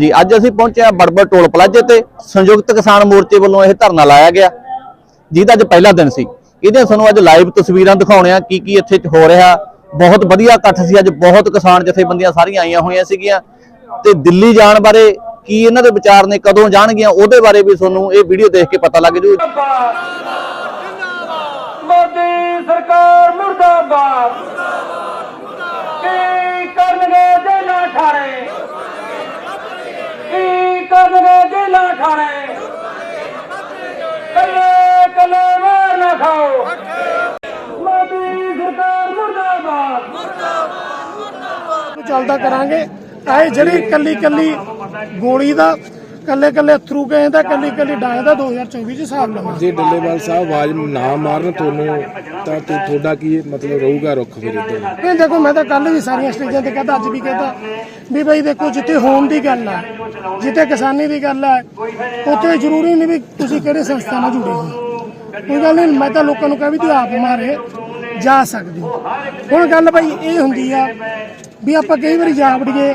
ਜੀ, ਅੱਜ ਅਸੀਂ ਪਹੁੰਚੇ ਹਾਂ ਬੜਬੜ ਟੋਲ ਪਲਾਜ਼ੇ ਤੇ। ਸੰਯੁਕਤ ਕਿਸਾਨ ਮੋਰਚੇ ਵੱਲੋਂ ਇਹ ਧਰਨਾ ਲਾਇਆ ਗਿਆ। ਜਿਹਦਾ ਅੱਜ ਪਹਿਲਾ ਦਿਨ ਸੀ। ਇਹਦੇ ਸਾਨੂੰ ਅੱਜ ਲਾਈਵ ਤਸਵੀਰਾਂ ਦਿਖਾਉਣੇ ਆ ਕੀ ਕੀ ਇੱਥੇ ਹੋ ਰਿਹਾ। ਬਹੁਤ ਵਧੀਆ ਇਕੱਠ ਸੀ। ਅੱਜ ਬਹੁਤ ਕਿਸਾਨ ਜਥੇਬੰਦੀਆਂ ਸਾਰੀਆਂ ਆਈਆਂ ਹੋਈਆਂ ਸੀਗੀਆਂ। ਤੇ ਦਿੱਲੀ ਜਾਣ ਬਾਰੇ ਕੀ ਇਹਨਾਂ ਦੇ ਵਿਚਾਰ ਨੇ, ਕਦੋਂ ਜਾਣਗੀਆਂ, ਉਹਦੇ ਬਾਰੇ ਵੀ ਤੁਹਾਨੂੰ ਇਹ ਵੀਡੀਓ ਦੇਖ ਕੇ ਪਤਾ ਲੱਗ ਜੂ। ਮੋਦੀ ਸਰਕਾਰ ਮੁਰਦਾਬਾਦ ਕੀ ਕਰਨਗੇ ਜੇਲਾਂ ਠਾਣੇ ਕੀ ਕਰਨਗੇ ਜੇਲਾਂ ਕੱਲੇ ਕੱਲੇ ਮਾਰ ਨਾ ਖਾਓ। ਮੋਦੀ ਸਰਕਾਰ ਮੁਰਦਾਬਾਦ। ਨੂੰ ਚੱਲਦਾ ਕਰਾਂਗੇ। ਇਹ ਜਿਹੜੀ ਕੱਲੀ ਕੱਲੀ ਗੋਲੀ ਦਾ ਕੱਲੇ ਕੱਲੇ ਅਥਰੂ ਗਏ ਦਾ ਕੱਲੀ ਕੱਲੀ ਡਾਂਗ ਦਾ 2024 ਚ ਹਿਸਾਬ ਲਵਾਂਗੇ ਜੇ ਡੱਲੇਵਾਲ ਸਾਹਿਬ ਆਵਾਜ਼ ਨਾ ਮਾਰਨ ਤੁਹਾਨੂੰ ਤਾਂ ਤੁ- ਤੁਹਾਡਾ ਕੀ ਮਤਲਬ ਰਹੂਗਾ ਰੁੱਖ ਫਿਰ ਇੱਧਰ? ਇਹ ਦੇਖੋ ਮੈਂ ਤਾਂ ਕੱਲ ਵੀ ਸਾਰੀਆਂ ਸਟੇਜਾਂ ਤੇ ਕਹਤਾ ਅੱਜ ਵੀ ਕਹਤਾ ਵੀ ਬਈ ਦੇਖੋ ਜਿੱਥੇ ਹੋਮ ਦੀ ਗੱਲ ਹੈ ਜਿੱਥੇ ਕਿਸਾਨੀ ਦੀ ਗੱਲ ਹੈ ਉੱਥੇ ਜ਼ਰੂਰੀ ਨਹੀਂ ਵੀ ਤੁਸੀਂ ਕਿਹੜੇ ਸੰਸਥਾ ਨਾਲ ਜੁੜੇ ਹੋ ਕੋਈ ਗੱਲ ਨਹੀਂ ਮੈਂ ਤਾਂ ਲੋਕਾਂ ਨੂੰ ਕਹਾਂ ਵੀ ਤੂੰ ਆਪ ਮਾਰੇ ਜਾ ਸਕਦੇ। ਹੁਣ ਗੱਲ ਬਈ ਇਹ ਹੁੰਦੀ ਆ ਵੀ ਆਪਾਂ ਕਈ ਵਾਰੀ ਜਾ ਵੜੀਏ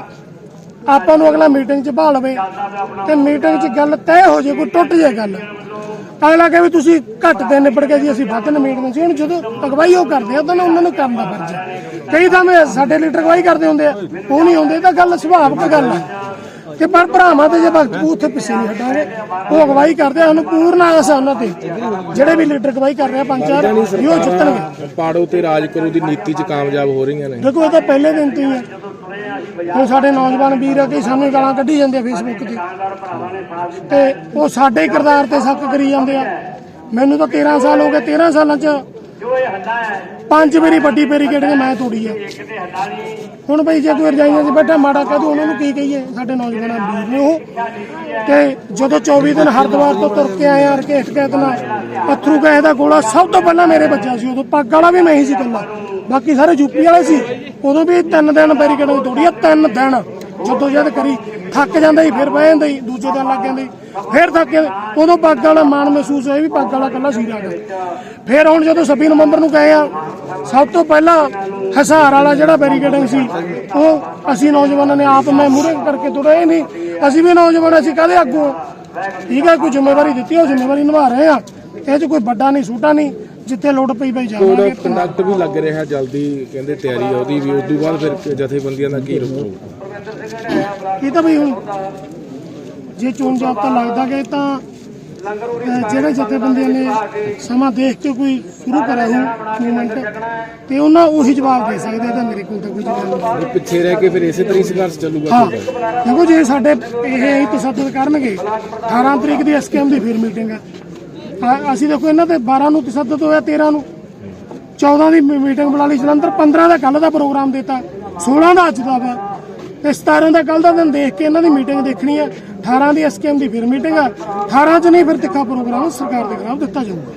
ਆਪਾਂ ਨੂੰ ਅਗਲਾ ਮੀਟਿੰਗ 'ਚ ਭਾਲ ਲਵੇ ਤੇ ਮੀਟਿੰਗ 'ਚ ਗੱਲ ਤੈਅ ਹੋ ਜੇ ਕੋਈ ਟੁੱਟ ਜੇ ਗੱਲ। ਅਗਲਾ ਕਹੇ ਵੀ ਤੁਸੀਂ ਘੱਟ ਦੇ ਨਿਬੜ ਗਏ ਜੀ ਅਸੀਂ ਵੱਧ ਨਿਬੇੜਦੇ ਸੀ। ਹੁਣ ਜਦੋਂ ਅਗਵਾਈ ਉਹ ਕਰਦੇ ਆ ਤਾਂ ਉਹਨਾਂ ਨੂੰ ਕਰਨ ਦਾ ਫਰਜ਼ ਹੈ। ਕਈ ਥਾਵੇਂ ਸਾਡੇ ਲੀਡਰ ਅਗਵਾਈ ਕਰਦੇ ਹੁੰਦੇ ਆ ਉਹ ਨਹੀਂ ਹੁੰਦੇ ਇਹ ਤਾਂ ਗੱਲ ਸੁਭਾਵਿਕ ਗੱਲ ਹੈ ਕਿ ਪਰ ਭਰਾਵਾਂ ਤੇ ਜੇ ਭਗਤ ਕੂ ਉੱਥੇ ਪਿੱਛੇ ਨਹੀਂ ਹਟਾਂਗੇ ਉਹ ਅਗਵਾਈ ਕਰਦੇ ਆ ਸਾਨੂੰ ਪੂਰਨ ਆਸ ਹੈ ਉਹਨਾਂ ਤੇ। ਜਿਹੜੇ ਵੀ ਲੀਡਰ ਅਗਵਾਈ ਕਰ ਰਹੇ ਆ ਪੰਜ ਚਾਰ ਉਹ ਜਿੱਤਣਗੇ। ਪਾੜੋ ਤੇ ਰਾਜ ਕਰੋ ਦੀ ਨੀਤੀ 'ਚ ਕਾਮਯਾਬ ਹੋ ਰਹੀਆਂ ਨੇ। ਦੇਖੋ ਇਹ ਤਾਂ ਪਹਿਲੇ ਦਿਨ ਤੋਂ ਹੀ ਹੈ ਹੁਣ ਸਾਡੇ ਨੌਜਵਾਨ ਵੀਰ ਆ ਕਿ ਸਾਨੂੰ ਗਾਲਾਂ ਕੱਢੀ ਜਾਂਦੇ ਆ ਫੇਸਬੁੱਕ ਤੇ। ਤੇ ਉਹ ਸਾਡੇ ਕਿਰਦਾਰ ਤੇ ਸ਼ੱਕ ਕਰੀ ਜਾਂਦੇ ਆ। ਮੈਨੂੰ ਤਾਂ 13 ਸਾਲ ਹੋ ਗਏ 13 ਸਾਲਾਂ ਚ ਪੰਜ ਵਾਰੀ ਵੱਡੀ ਬੈਰੀਕੇਡ ਨੇ ਮੈਂ ਤੋੜੀ ਆ। ਹੁਣ ਬਈ ਜੇ ਕੋਈ ਰਜਾਈਆਂ 'ਚ ਬੈਠਾ ਮਾੜਾ ਕਹਦੂ ਉਹਨਾਂ ਨੂੰ ਕੀ ਕਹੀਏ? ਸਾਡੇ ਨੌਜਵਾਨਾਂ ਵੀਰ ਨੇ। ਉਹ ਤੇ ਜਦੋਂ 24 ਦਿਨ ਹਰਿਦੁਆਰ ਤੋਂ ਤੁਰ ਕੇ ਆਏ ਆ ਰਕੇਟ ਕੈਦਨਾ ਅਥਰੂ ਗਏ ਦਾ ਗੋਲਾ ਸਭ ਤੋਂ ਪਹਿਲਾਂ ਮੇਰੇ ਵੱਜਾ ਸੀ, ਉਦੋਂ ਪੱਗ ਵਾਲਾ ਵੀ ਮੈਂ ਹੀ ਸੀ ਇਕੱਲਾ। ਬਾਕੀ ਸਾਰੇ ਯੂਪੀ ਵਾਲੇ ਸੀ। ਉਦੋਂ ਵੀ ਤਿੰਨ ਦਿਨ ਬੈਰੀਕੇਡ ਤੋੜੀ ਆ, ਤਿੰਨ ਦਿਨ। ਜਦੋਂ ਜਦ ਕਰੀ ਥੱਕ ਜਾਂਦਾ ਸੀ ਫਿਰ ਬਹਿ ਜਾਂਦਾ ਸੀ ਦੂਜੇ ਦਿਨ ਲੱਗ ਜਾਂਦੇ ਫਿਰ ਥੱਕ ਜਾਂਦੇ ਉਦੋਂ ਪੱਗ ਵਾਲਾ ਮਾਣ ਮਹਿਸੂਸ ਹੋਇਆ ਵੀ ਪੱਗ ਵਾਲਾ ਇਕੱਲਾ ਸੀ ਰਾਗਾ ਫਿਰ ਹੁਣ ਜਦੋਂ 26 ਨਵੰਬਰ ਨੂੰ ਗਏ ਆ ਸਭ ਤੋਂ ਪਹਿਲਾਂ ਹਸਾਰ ਵਾਲਾ ਜਿਹੜਾ ਬੈਰੀਕੇਡਿੰਗ ਸੀ ਉਹ ਅਸੀਂ ਨੌਜਵਾਨਾਂ ਨੇ ਆਪ ਮੈਂ ਮੂਹਰੇ ਕਰਕੇ ਤੁਰੇ ਨਹੀਂ। ਅਸੀਂ ਵੀ ਨੌਜਵਾਨ ਅਸੀਂ ਕਾਹਦੇ ਅੱਗੋਂ ਠੀਕ ਹੈ ਕੋਈ ਜ਼ਿੰਮੇਵਾਰੀ ਦਿੱਤੀ ਉਹ ਜ਼ਿੰਮੇਵਾਰੀ ਨਿਭਾ ਰਹੇ ਆ। ਇਹ 'ਚ ਕੋਈ ਵੱਡਾ ਨਹੀਂ ਛੋਟਾ ਨਹੀਂ ਜਿੱਥੇ ਲੋੜ ਪਈ ਪਈ ਜਾਵਾਂਗੇ ਕੰਡਕਟ ਵੀ ਲੱਗ ਰਿਹਾ ਜਲਦੀ ਕਹਿੰਦੇ ਤਿਆਰੀ ਆ ਉਹਦੀ ਵੀ ਉਸ ਤੋਂ ਬਾਅਦ ਫਿਰ ਜਥੇਬੰਦੀਆਂ ਦਾ ਕੀ ਹੋਊਗਾ? ਇਹ ਤਾਂ ਬਈ ਹੁਣ ਜੇ ਚੋਣ ਜਾਬਤਾ ਲੱਗਦਾ ਗਏ ਤਾਂ ਜਿਹੜੇ ਜਥੇਬੰਦੀਆਂ ਨੇ ਸਮਾਂ ਦੇਖ ਕੇ ਕੋਈ ਸ਼ੁਰੂ ਕਰਿਆ ਹੋ ਮੂਵਮੈਂਟ ਤੇ ਉਹਨਾਂ ਉਹੀ ਜਵਾਬ ਦੇ ਸਕਦੇ ਤਾਂ ਮੇਰੇ ਕੋਲ ਤਾਂ ਕੋਈ ਜਵਾਬ ਨਹੀਂ। ਪਿੱਛੇ ਰਹਿ ਕੇ ਫਿਰ ਇਸੇ ਤਰ੍ਹਾਂ ਸੰਘਰਸ਼ ਚੱਲੂਗਾ ਹਾਂ ਦੇਖੋ ਜੇ ਸਾਡੇ ਇਹ ਹੀ ਤਸੱਦਦ ਕਰਨਗੇ 18 ਤਰੀਕ ਦੀ ਐਸਕੇਐਮ ਦੀ ਫਿਰ ਮੀਟਿੰਗ ਹੈ। ਆ- ਅਸੀਂ ਦੇਖੋ ਇਹਨਾਂ ਤੇ 12 ਨੂੰ ਤਸੱਦਦ ਹੋਇਆ 13 ਨੂੰ। 14 ਦੀ ਮੀਟਿੰਗ ਬੁਲਾ ਲਈ ਜਲੰਧਰ 15 ਦਾ ਕੱਲ ਦਾ ਪ੍ਰੋਗਰਾਮ ਦਿੱਤਾ 16 ਦਾ ਅੱਜ ਦਾ ਵਾ। ਤੇ 17 ਦਾ ਕੱਲ ਦਾ ਦਿਨ ਦੇਖ ਕੇ ਇਹਨਾਂ ਦੀ ਮੀਟਿੰਗ ਦੇਖਣੀ ਹੈ 18 ਦੀ ਐਸਕੇਐਮ ਦੀ ਫਿਰ ਮੀਟਿੰਗ ਆ। 18 ਚ ਨਹੀਂ ਫਿਰ ਤਿੱਖਾ ਪ੍ਰੋਗਰਾਮ ਸਰਕਾਰ ਦੇ ਖਿਲਾਫ ਦਿੱਤਾ ਜਾਊਗਾ।